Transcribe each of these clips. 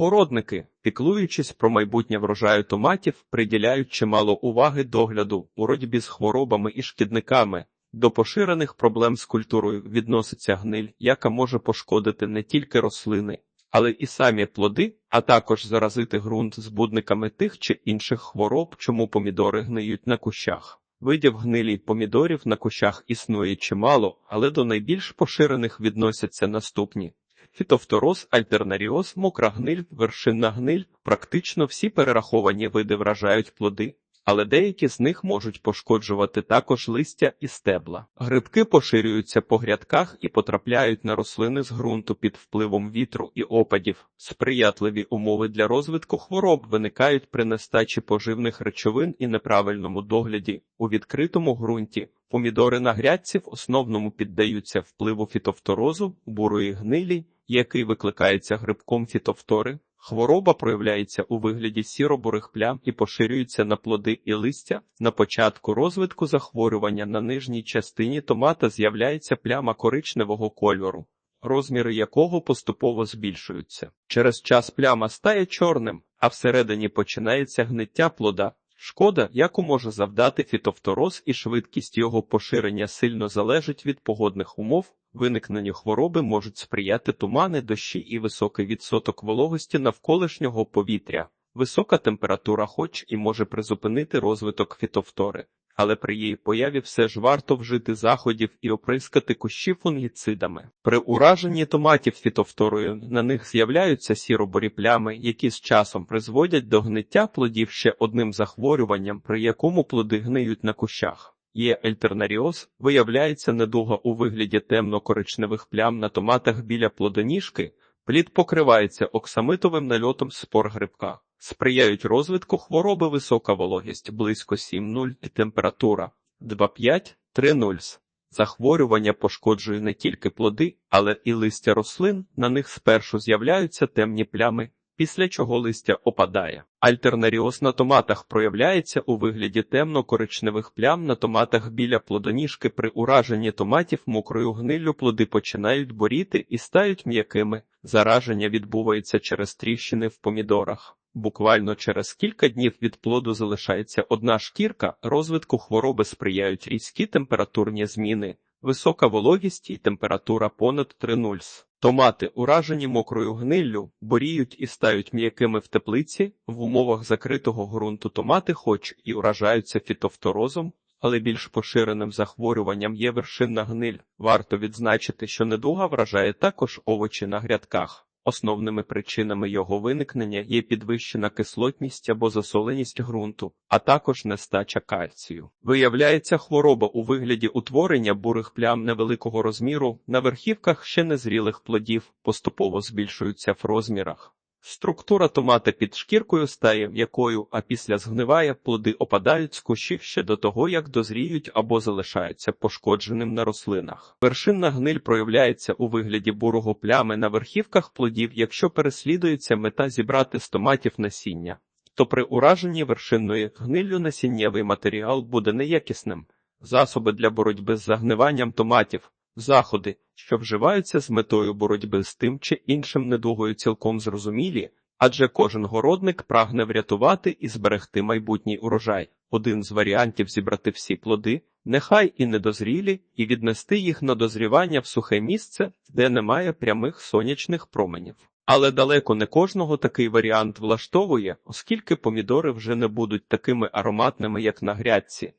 Городники, піклуючись про майбутнє врожаю томатів, приділяють чимало уваги догляду, боротьбі з хворобами і шкідниками. До поширених проблем з культурою відноситься гниль, яка може пошкодити не тільки рослини, але і самі плоди, а також заразити ґрунт збудниками тих чи інших хвороб, чому помідори гниють на кущах. Видів гнилі помідорів на кущах існує чимало, але до найбільш поширених відносяться наступні. Фітофтороз, альтернаріоз, мокра гниль, вершинна гниль. Практично всі перераховані види вражають плоди, але деякі з них можуть пошкоджувати також листя і стебла. Грибки поширюються по грядках і потрапляють на рослини з ґрунту під впливом вітру і опадів. Сприятливі умови для розвитку хвороб виникають при нестачі поживних речовин і неправильному догляді у відкритому ґрунті. Помідори на грядці в основному піддаються впливу фітофторозу, бурої гнилі, який викликається грибком фітофтори. Хвороба проявляється у вигляді сіро-бурих плям і поширюється на плоди і листя. На початку розвитку захворювання на нижній частині томата з'являється пляма коричневого кольору, розміри якого поступово збільшуються. Через час пляма стає чорним, а всередині починається гниття плода. Шкода, яку може завдати фітофтороз і швидкість його поширення сильно залежить від погодних умов. Виникненню хвороби можуть сприяти тумани, дощі і високий відсоток вологості навколишнього повітря. Висока температура, хоч і може призупинити розвиток фітофтори, але при її появі все ж варто вжити заходів і оприскати кущі фунгіцидами. При ураженні томатів фітофторою на них з'являються сіроборі плями, які з часом призводять до гниття плодів ще одним захворюванням, при якому плоди гниють на кущах. Є альтернаріоз, виявляється недуга у вигляді темно-коричневих плям на томатах біля плодоніжки, плід покривається оксамитовим нальотом спор грибка. Сприяють розвитку хвороби висока вологість близько 7,0 і температура 2,5-3,0. Захворювання пошкоджує не тільки плоди, але і листя рослин, на них спершу з'являються темні плями, після чого листя опадає. Альтернаріоз на томатах проявляється у вигляді темно-коричневих плям на томатах біля плодоніжки. При ураженні томатів мокрою гниллю плоди починають боріти і стають м'якими. Зараження відбувається через тріщини в помідорах. Буквально через кілька днів від плоду залишається одна шкірка, розвитку хвороби сприяють різкі температурні зміни, висока вологість і температура понад 3,0. Томати, уражені мокрою гниллю, боріють і стають м'якими в теплиці, в умовах закритого ґрунту томати, хоч і уражаються фітофторозом, але більш поширеним захворюванням є вершинна гниль. Варто відзначити, що недуга вражає також овочі на грядках. Основними причинами його виникнення є підвищена кислотність або засоленість ґрунту, а також нестача кальцію. Виявляється хвороба у вигляді утворення бурих плям невеликого розміру на верхівках ще незрілих плодів, поступово збільшуються в розмірах. Структура томата під шкіркою стає м'якою, а після згниває плоди опадають з кущів ще до того, як дозріють або залишаються пошкодженим на рослинах. Вершинна гниль проявляється у вигляді бурого плями на верхівках плодів, якщо переслідується мета зібрати з томатів насіння, то при ураженні вершинної гниллю насіннєвий матеріал буде неякісним. Засоби для боротьби з загниванням томатів Заходи, що вживаються з метою боротьби з тим чи іншим недугою, цілком зрозумілі, адже кожен городник прагне врятувати і зберегти майбутній урожай. Один з варіантів зібрати всі плоди, нехай і недозрілі, і віднести їх на дозрівання в сухе місце, де немає прямих сонячних променів. Але далеко не кожного такий варіант влаштовує, оскільки помідори вже не будуть такими ароматними, як на грядці.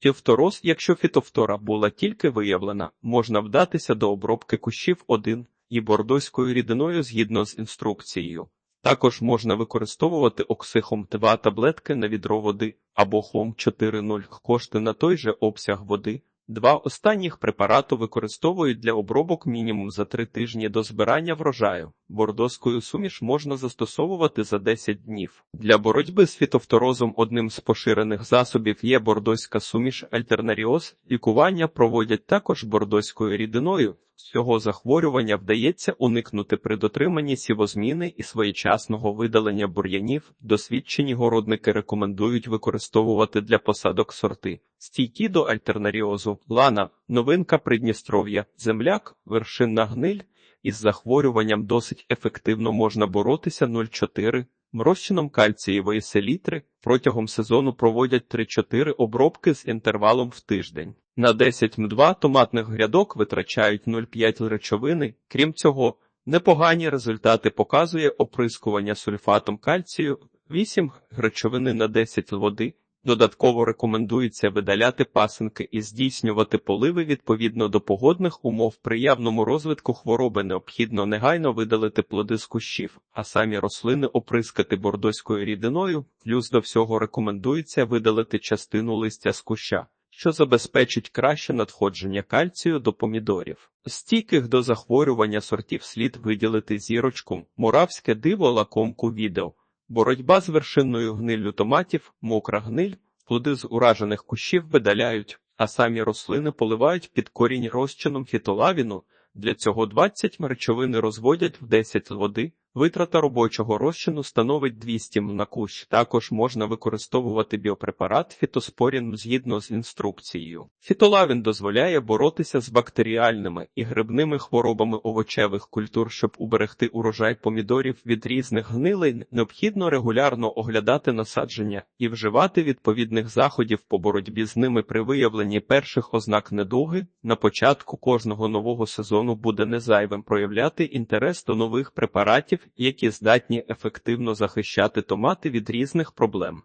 Фітофтороз, якщо фітофтора була тільки виявлена, можна вдатися до обробки кущів 1 і бордоською рідиною згідно з інструкцією. Також можна використовувати оксихом 2 таблетки на відро води або хом 4.0 кошти на той же обсяг води. Два останніх препарату використовують для обробок мінімум за три тижні до збирання врожаю. Бордоською суміш можна застосовувати за 10 днів. Для боротьби з фітофторозом одним з поширених засобів є бордоська суміш альтернаріоз. Лікування проводять також бордоською рідиною. Цього захворювання вдається уникнути при дотриманні сівозміни і своєчасного видалення бур'янів. Досвідчені городники рекомендують використовувати для посадок сорти, стійкі до альтернаріозу, лана, новинка Придністров'я, земляк, вершинна гниль Із захворюванням досить ефективно можна боротися 0,4 розчином кальцієвої селітри. Протягом сезону проводять 3-4 обробки з інтервалом в тиждень. На 10 м2 томатних грядок витрачають 0,5 речовини. Крім цього, непогані результати показує оприскування сульфатом кальцію 8 речовини на 10 води. Додатково рекомендується видаляти пасинки і здійснювати поливи відповідно до погодних умов. При явному розвитку хвороби необхідно негайно видалити плоди з кущів, а самі рослини оприскати бордоською рідиною. Плюс до всього рекомендується видалити частину листя з куща, що забезпечить краще надходження кальцію до помідорів. Стійких до захворювання сортів слід виділити зірочку, муравське диво лакомку відео. Боротьба з вершинною гниллю томатів, мокра гниль, плоди з уражених кущів видаляють, а самі рослини поливають під корінь розчином фітолавіну. Для цього 20 речовини розводять в 10 води. Витрата робочого розчину становить 200 м на кущ. Також можна використовувати біопрепарат фітоспорін згідно з інструкцією. Фітолавін дозволяє боротися з бактеріальними і грибними хворобами овочевих культур, щоб уберегти урожай помідорів від різних гнилей. Необхідно регулярно оглядати насадження і вживати відповідних заходів по боротьбі з ними при виявленні перших ознак недуги. На початку кожного нового сезону буде незайвим проявляти інтерес до нових препаратів, які здатні ефективно захищати томати від різних проблем.